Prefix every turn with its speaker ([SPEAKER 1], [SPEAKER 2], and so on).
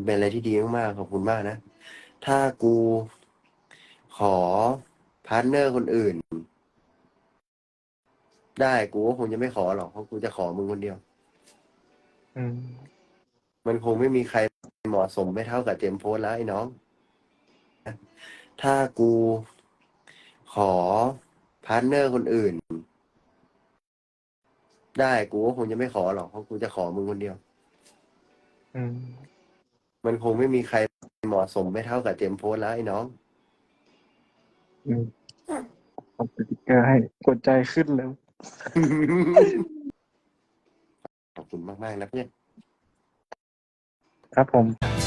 [SPEAKER 1] มันเป็นอะไรที่ดีมากๆขอบคุณมากนะ ถ้ากูขอพาร์ทเนอร์คนอื่น ได้กูก็คงจะไม่ขอหรอกเพราะกูจะขอมึงคนเดียว
[SPEAKER 2] อืม
[SPEAKER 1] มันคงไม่มีใครเหมาะสมไม่เท่ากับเจมส์โพสแล้วไอ้น้อง ถ้ากูขอพาร์ทเนอร์คนอื่น ได้กูก็คงจะไม่ขอหรอกเพราะกูจะขอมึงคนเดียว
[SPEAKER 2] อืม
[SPEAKER 1] มันคงไม่มีใครเหมาะสมไม่เท่ากับเจมส์โพสแล้วไอ้น้อง
[SPEAKER 2] อืมกดสติ๊กเกอร์ให้กดใจขึ้นแล้ว
[SPEAKER 1] ขอบคุณมาก ๆ นะเพื่อน
[SPEAKER 2] ครับผม
[SPEAKER 3] เ